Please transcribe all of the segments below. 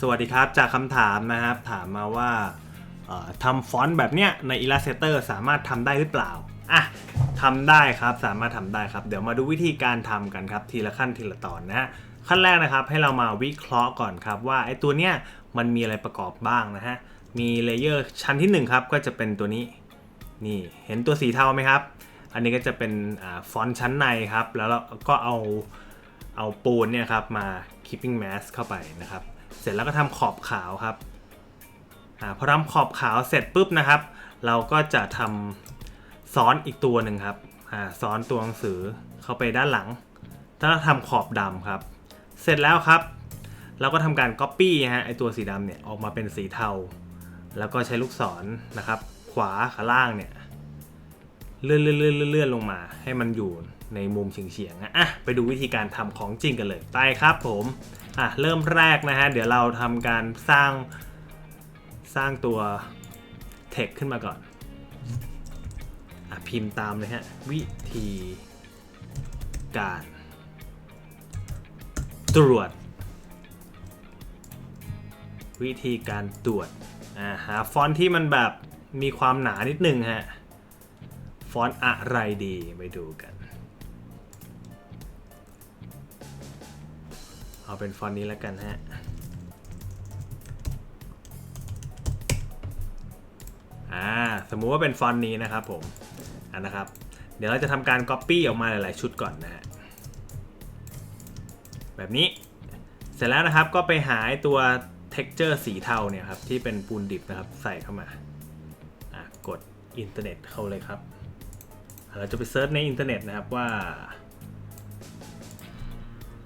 สวัสดีครับ จากคำถามนะครับ ถามมาว่าทำฟอนต์แบบเนี้ยใน Illustrator สามารถทำได้หรือเปล่าอะทำได้ครับสามารถทำได้ครับ เดี๋ยวมาดูวิธีการทำกันครับ ทีละขั้นทีละตอนนะฮะขั้นแรกนะครับให้เรามาวิเคราะห์ก่อนครับ ว่าไอ้ตัวเนี้ยมันมีอะไรประกอบบ้างนะฮะมีเลเยอร์ชั้นที่หนึ่งครับก็จะเป็นตัวนี้นี่เห็นตัวสีเทาไหมครับ อันนี้ก็จะเป็นอฟอนต์ชั้นในครับ แล้วเราก็เอาเอาปูนเนี่ยครับมา keeping mask เข้าไปนะครับ เสร็จแล้วก็ทำขอบขาวครับอาพอทำขอบขาวเสร็จปุ๊บนะครับ เราก็จะทำซ้อนอีกตัวหนึ่งครับอ่าซ้อนตัวหนังสือเข้าไปด้านหลังถ้าเราทำขอบดำครับ เสร็จแล้วครับ เราก็ทำการ Copy ฮะไอตัวสีดำเนี่ยออกมาเป็นสีเทา แล้วก็ใช้ลูกศรนะครับ ขวาขาล่างเนี่ย เลื่อนเลื่อนเลื่อนเลื่อนลงมา ให้มันอยู่ในมุมเฉียงๆนะอะไปดูวิธีการทำของจริงกันเลยไปครับผมอะเริ่มแรกนะฮะเดี๋ยวเราทำการสร้างสร้างตัว text ขึ้นมาก่อนอะพิมพ์ตามเลยฮะวิธีการตรวจ วิธีการตรวจอ่าหาฟอนต์ที่มันแบบมีความหนานิดนึงฮะ ฟอนต์อะไรดีไปดูกัน เอาเป็นฟอนต์นี้แล้วกันฮะอ่าสมมุติว่าเป็นฟอนต์นี้นะครับผมอ่านะครับ เดี๋ยวเราจะทำการ Copy ออกมาหลาย ๆ ชุดก่อนนะฮะแบบนี้เสร็จแล้วนะครับก็ไปหาตัว texture สีเทาเนี่ยครับที่เป็นปูนดิบนะครับใส่เข้ามาอะกดอินเทอร์เน็ตเข้าเลยครับ เราจะไปเซิร์ชในอินเทอร์เน็ตนะครับว่า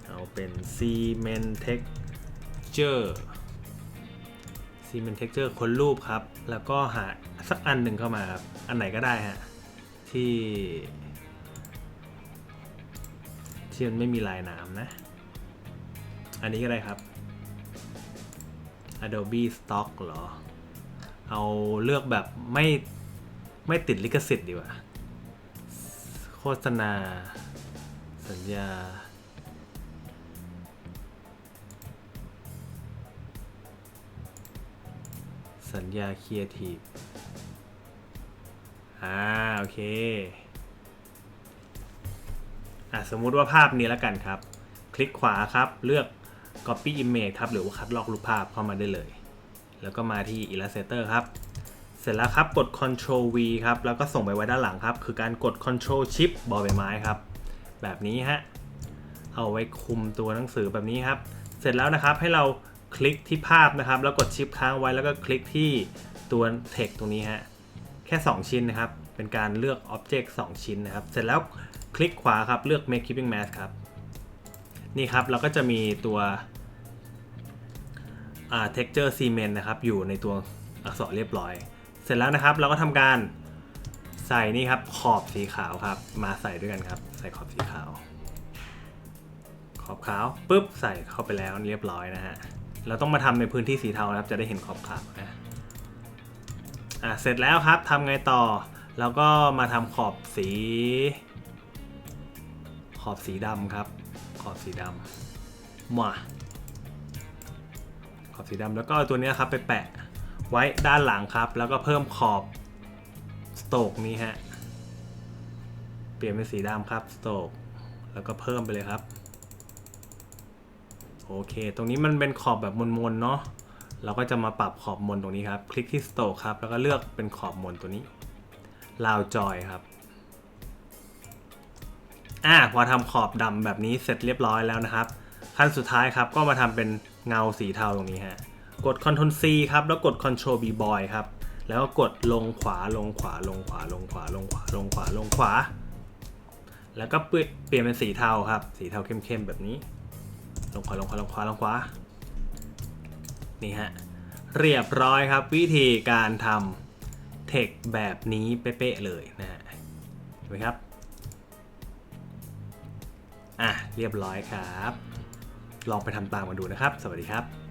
เอาเป็น cement texture cement texture คนรูปครับ แล้วก็หาสักอันหนึ่งเข้ามาครับ อันไหนก็ได้ฮะ ที่ที่มันไม่มีลายน้ำนะ อันนี้ก็ได้ครับ Adobe Stock เหรอ เอาเลือกแบบไม่ไม่ติดลิขสิทธิ์ดีกว่า ษณา สัญญา สัญญาครีเอทีฟอ่าโอเคอะสมมุติว่าภาพนี้แล้วกันครับ คลิกขวาครับเลือก copy image ครับหรือว่าคัดลอกรูปภาพเข้ามาได้เลย แล้วก็มาที่ Illustrator ครับ สร็จแล้วครับกด Ctrl V ครับแล้วก็ส่งไปไว้ด้านหลังครับ คือการกด Ctrl Shift บอใบไม้ครับ แบบนี้ฮะเอาไว้คุมตัวหนังสือแบบนี้ครับ เสร็จแล้วนะครับให้เราคลิกที่ภาพนะครับ แล้วกดชิปค้างไว้แล้วก็คลิกที่ตัว text ตรงนี้ฮะแค่ 2 ชิ้นนะครับ เป็นการเลือก Object 2 ชิ้นนะครับ เสร็จแล้วคลิกขวาครับเลือก Make Keeping Mask ครับ นี่ครับเราก็จะมีตัวอ่า texture cement นะครับอยู่ในตัวอักษรเรียบร้อย เสร็จแล้วนะครับ เราก็ทำการใส่นี่ครับขอบสีขาวครับ มาใส่ด้วยกันครับ ใส่ขอบสีขาว ขอบขาวปุ๊บใส่เข้าไปแล้วเรียบร้อยนะฮะเราต้องมาทำในพื้นที่สีเทานะครับ จะได้เห็นขอบขาวนะอะเสร็จแล้วครับทำไงต่อแล้วก็มาทำขอบสี ขอบสีดำครับ ขอบสีดำมาขอบสีดำแล้วก็ตัวนี้ครับไปแปะ ไว้ด้านหลังครับ แล้วก็เพิ่มขอบสโตกนี้ฮะ เปลี่ยนเป็นสีดำครับสโตกแล้วก็เพิ่มไปเลยครับ โอเค ตรงนี้มันเป็นขอบแบบมนๆเนาะ เราก็จะมาปรับขอบมนตรงนี้ครับ คลิกที่ Stroke ครับ แล้วก็เลือกเป็นขอบมนตัวนี้ลาวจอยครับอ่าพอทำขอบดำแบบนี้เสร็จเรียบร้อยแล้วนะครับ ขั้นสุดท้ายครับก็มาทำเป็นเงาสีเทาตรงนี้ฮะ กด Ctrl C ครับ แล้วกด Ctrl B Boy ครับ แล้วกดลงขวาลงขวาลงขวาลงขวาลงขวาลงขวาลงขวา แล้วก็เปลี่ยนเป็นสีเทาครับ สีเทาเข้มๆแบบนี้ ลงขวาลงขวาลงขวาลงขวา นี่ฮะ เรียบร้อยครับ วิธีการทำเทคแบบนี้เป๊ะๆเลยนะฮะ เห็นไหมครับ อะ เรียบร้อยครับ ลองไปทำตามมาดูนะครับ สวัสดีครับ